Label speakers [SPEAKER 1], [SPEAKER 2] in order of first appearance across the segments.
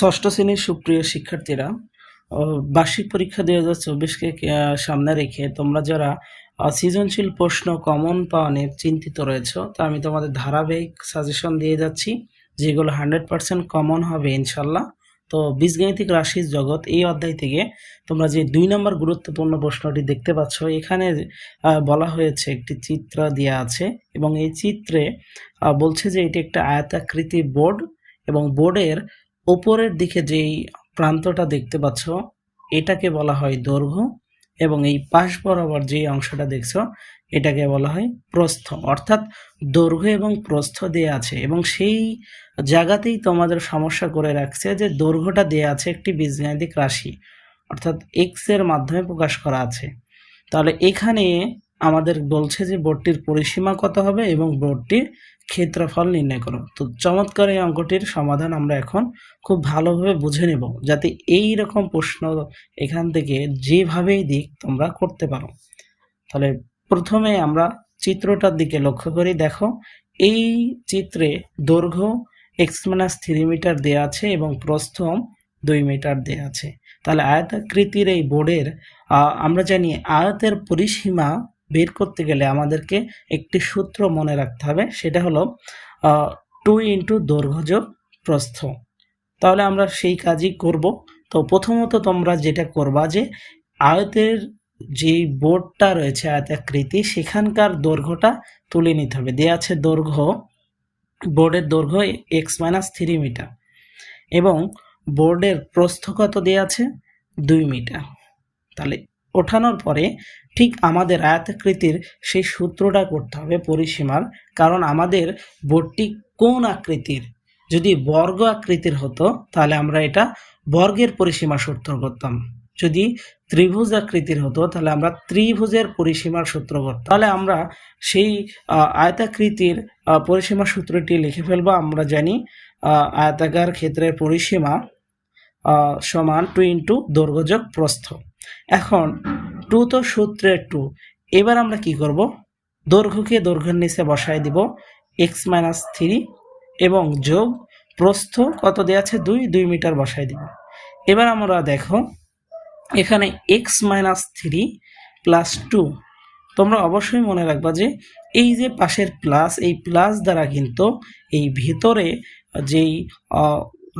[SPEAKER 1] ষষ্ঠ শ্রেণির সুপ্রিয় শিক্ষার্থীরা বার্ষিক পরীক্ষা দুই হাজার চব্বিশকে সামনে রেখে তোমরা যারা সৃজনশীল প্রশ্ন কমন পাওয়া চিন্তিত রয়েছো, তা আমি তোমাদের ধারাবাহিক সাজেশন দিয়ে যাচ্ছি, যেগুলো হান্ড্রেড পার্সেন্ট কমন হবে ইনশাল্লাহ। তো বীজগাণিতিক রাশির জগৎ এই অধ্যায় থেকে তোমরা যে দুই নম্বর গুরুত্বপূর্ণ প্রশ্নটি দেখতে পাচ্ছ, এখানে বলা হয়েছে একটি চিত্র দেওয়া আছে এবং এই চিত্রে বলছে যে এটি একটা আয়তাকৃতি বোর্ড এবং বোর্ডের ওপরের দিকে যেই প্রান্তটা দেখতে পাচ্ছ, এটাকে বলা হয় দৈর্ঘ্য এবং এই পাশ বরাবর যে অংশটা দেখছ, এটাকে বলা হয় প্রস্থ। অর্থাৎ দৈর্ঘ্য এবং প্রস্থ দেয়া আছে এবং সেই জায়গাতেই তোমাদের সমস্যা করে রাখছে যে দৈর্ঘ্যটা দেয়া আছে একটি বীজগাণিতিক রাশি, অর্থাৎ এক্সের মাধ্যমে প্রকাশ করা আছে। তাহলে এখানে আমাদের বলছে যে বোর্ডটির পরিসীমা কত হবে এবং বোর্ডটির ক্ষেত্রফল নির্ণয় করো। তো চমৎকার এই অঙ্কটির সমাধান আমরা এখন খুব ভালোভাবে বুঝে নেব যাতে এই রকম প্রশ্ন এখান থেকে যেভাবেই দিক তোমরা করতে পারো। তাহলে প্রথমে আমরা চিত্রটার দিকে লক্ষ্য করি, দেখো, এই চিত্রে দৈর্ঘ্য এক্স মাইনাস থ্রি মিটার দেওয়া আছে এবং প্রস্থ দুই মিটার দেওয়া আছে। তাহলে আয়তাকৃতির এই বোর্ডের আমরা জানি আয়তের পরিসীমা বের করতে গেলে আমাদেরকে একটি সূত্র মনে রাখতে হবে, সেটা হলো টু ইন্টু দৈর্ঘ্য প্রস্থ। তাহলে আমরা সেই কাজই করব। তো প্রথমত তোমরা যেটা করবা যে, আয়তের যে বোর্ডটা রয়েছে, আয়তাকৃতি, সেখানকার দৈর্ঘ্যটা তুলে নিতে হবে। দেওয়া আছে দৈর্ঘ্য, বোর্ডের দৈর্ঘ্য এক্স মাইনাস থ্রি মিটার এবং বোর্ডের প্রস্থ কত দেওয়া আছে? দুই মিটার তাহলে ওঠানোর পরে ঠিক আমাদের আয়তাকৃতির সেই সূত্রটা করতে হবে পরিসীমার, কারণ আমাদের বোর্ডটি কোন আকৃতির? যদি বর্গ আকৃতির হতো, তাহলে আমরা এটা বর্গের পরিসীমা সূত্র করতাম। যদি ত্রিভুজ আকৃতির হতো, তাহলে আমরা ত্রিভুজের পরিসীমার সূত্র করতাম। তাহলে আমরা সেই আয়তাকৃতির পরিসীমা সূত্রটি লিখে ফেলব। আমরা জানি আয়তাকার ক্ষেত্রের পরিসীমা সমান টু ইন্টু দৈর্ঘ্যযোগ প্রস্থ। এখন টু তো সূত্রের টু। এবার আমরা কি করব? দৈর্ঘ্যকে দৈর্ঘ্যের নিচে বসায় দিব এক্স মাইনাস থ্রি এবং যোগ প্রস্থ কত দেওয়া আছে? দুই দুই মিটার বসায় দিব। এবার আমরা দেখো, এখানে X minus three plus two তোমরা অবশ্যই মনে রাখবা যে এই যে পাশের প্লাস এই প্লাস দ্বারা কিন্তু এই ভিতরে যেই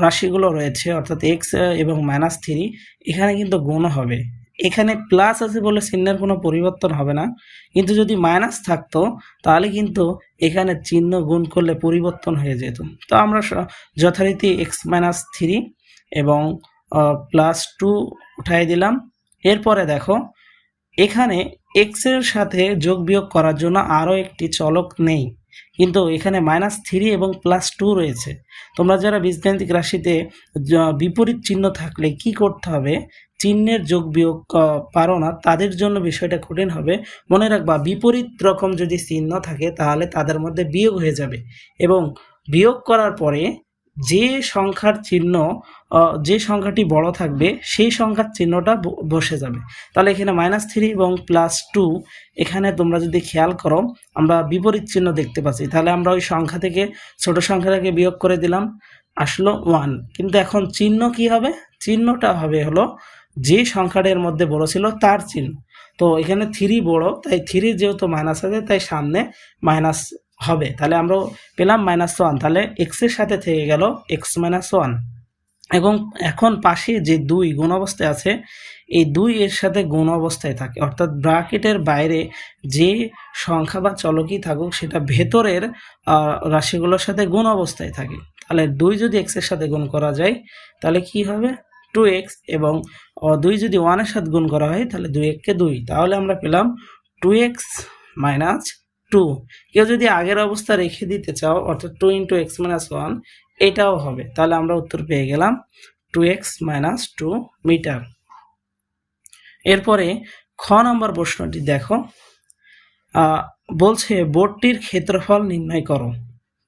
[SPEAKER 1] রাশিগুলো রয়েছে, অর্থাৎ এক্স এবং মাইনাস থ্রি এখানে কিন্তু গুণ হবে। এখানে প্লাস আছে বলে চিহ্নের কোনো পরিবর্তন হবে না। কিন্তু যদি মাইনাস থাকতো, তাহলে কিন্তু এখানে চিহ্ন গুণ করলে পরিবর্তন হয়ে যেত। তো আমরা যথারীতি এক্স মাইনাস থ্রি এবং প্লাস টু উঠাই দিলাম। এরপরে দেখো, এখানে এক্সের সাথে যোগ বিয়োগ করার জন্য আরও একটি চলক নেই। কিন্তু এখানে মাইনাস থ্রি এবং প্লাস টু রয়েছে। তোমরা যারা বীজগাণিতিক রাশিতে বিপরীত চিহ্ন থাকলে কি করতে হবে? চিহ্নের যোগ বিয়োগ পারো না, তাদের জন্য বিষয়টা কঠিন হবে। মনে রাখবা, বিপরীত রকম যদি চিহ্ন থাকে, তাহলে তাদের মধ্যে বিয়োগ হয়ে যাবে। এবং বিয়োগ করার পরে যে সংখ্যার চিহ্ন যে সংখ্যাটি বড় থাকবে, সেই সংখ্যার চিহ্নটা বসে যাবে। তাহলে এখানে মাইনাস থ্রি এবং প্লাস টু এখানে তোমরা যদি খেয়াল করো, আমরা বিপরীত চিহ্ন দেখতে পাচ্ছি। তাহলে আমরা ওই সংখ্যা থেকে, ছোট সংখ্যাটাকে বিয়োগ করে দিলাম, আসলো ওয়ান কিন্তু এখন চিহ্ন কি হবে? চিহ্নটা হবে হলো, যে সংখ্যাটার মধ্যে বড় ছিল তার চিহ্ন। তো এখানে থ্রি বড়, তাই থ্রি যেহেতু মাইনাস আছে, তাই সামনে মাইনাস হবে। তাহলে আমরা পেলাম মাইনাস ওয়ান তাহলে এক্সের সাথে থেকে গেল এক্স মাইনাস ওয়ান এবং এখন পাশে যে দুই গুণ অবস্থায় আছে, এই দুই এর সাথে গুণ অবস্থায় থাকে। অর্থাৎ ব্রাকেটের বাইরে যে সংখ্যা বা চলকই থাকুক, সেটা ভেতরের রাশিগুলোর সাথে গুণ অবস্থায় থাকে। তাহলে দুই যদি এক্সের সাথে গুণ করা যায়, তাহলে কি হবে? টু এক্স এবং দুই যদি ওয়ানের সাথে গুণ করা হয়, তাহলে দুই এককে দুই। তাহলে আমরা পেলাম টু এক্স মাইনাস টু কেউ যদি আগের অবস্থা রেখে দিতে চাও, অর্থাৎ two into X minus one এটাও হবে। তাহলে আমরা উত্তর পেয়ে গেলাম two X minus two metre এরপরে খ নম্বর প্রশ্নটি দেখো। বলছে বোর্ডটির ক্ষেত্রফল নির্ণয় করো।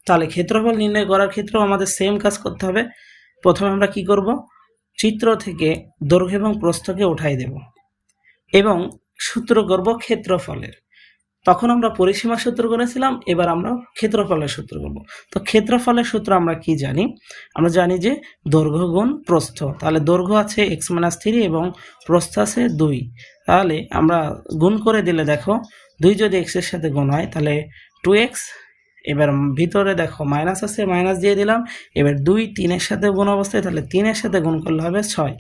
[SPEAKER 1] তাহলে ক্ষেত্রফল নির্ণয় করার ক্ষেত্রেও আমাদের সেম কাজ করতে হবে। প্রথমে আমরা কি করব? চিত্র থেকে দৈর্ঘ্য এবং প্রস্থকে উঠাই দেব। এবং সূত্র করব ক্ষেত্রফলের। তখন আমরা পরিসীমা সূত্র করেছিলাম এবার আমরা ক্ষেত্রফলের সূত্র করব তো ক্ষেত্রফলের সূত্র আমরা কি জানি? আমরা জানি যে দৈর্ঘ্য গুণ প্রস্থ। তাহলে দৈর্ঘ্য আছে এক্স মাইনাস থ্রি এবং প্রস্থ আছে দুই। তাহলে আমরা গুণ করে দিলে দেখো, দুই যদি এক্সের সাথে গুণ হয়, তাহলে টু এক্স এবার ভিতরে দেখো মাইনাস আছে মাইনাস দিয়ে দিলাম। এবার দুই তিনের সাথে গুণ অবস্থায়, তাহলে তিনের সাথে গুণ করলে হবে ছয়।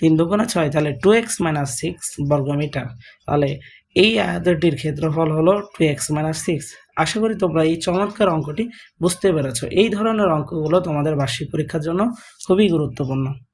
[SPEAKER 1] তিন দুগুণে ছয়, তাহলে টু এক্স মাইনাস সিক্স বর্গমিটার। তাহলে এই আয়তটির ক্ষেত্রফল হলো টু এক্স মাইনাস সিক্স আশা করি তোমরা এই চমৎকার অঙ্কটি বুঝতে পেরেছ। এই ধরনের অঙ্কগুলো তোমাদের বার্ষিক পরীক্ষার জন্য খুবই গুরুত্বপূর্ণ।